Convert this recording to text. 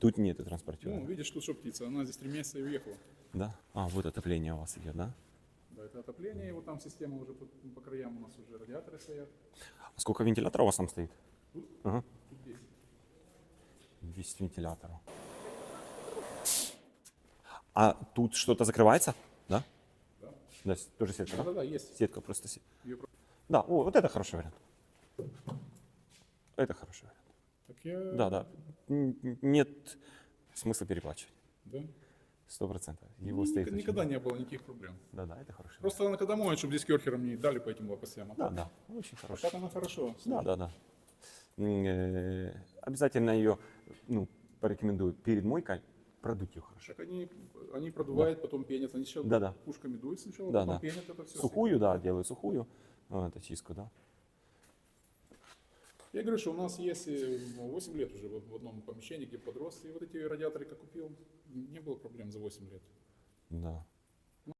Тут нету транспортера. Ну, видишь, тут что птица, она здесь три месяца и уехала. Да? А, вот отопление у вас идет, да? Да, это отопление, и вот там система уже по, по краям у нас уже радиаторы стоят. А сколько вентиляторов у вас там стоит? Тут? Ага. Тут 10. 10 вентиляторов. А тут что-то закрывается? Да? Да. Да, тоже сетка, да? Да-да-да, есть. Сетка просто. се- Её про- Да, о, вот это хороший вариант. Это хороший вариант. Так я... Да, да. Нет смысла переплачивать. Да. Сто процентов. Его Ну, стоит ник- очень никогда много. не было никаких проблем. Да, да, это хороший. Просто она когда моет, чтобы здесь керхером не дали по этим лопастям. А Да, да, очень а хороший. так она хорошо. Да, да, да. Э, Обязательно ее ну, порекомендую перед мойкой продуть ее хорошо. Так они, они продувают, потом пенят. Они сначала Да-да. пушками дуют сначала, Да, потом да. пенят это все. Сухую, да, делают сухую. Вот, очистку, да. Я говорю, что у нас есть э, 8 лет уже в одном помещении, где подрос. И вот эти радиаторы, как купил, не было проблем за 8 лет. Да.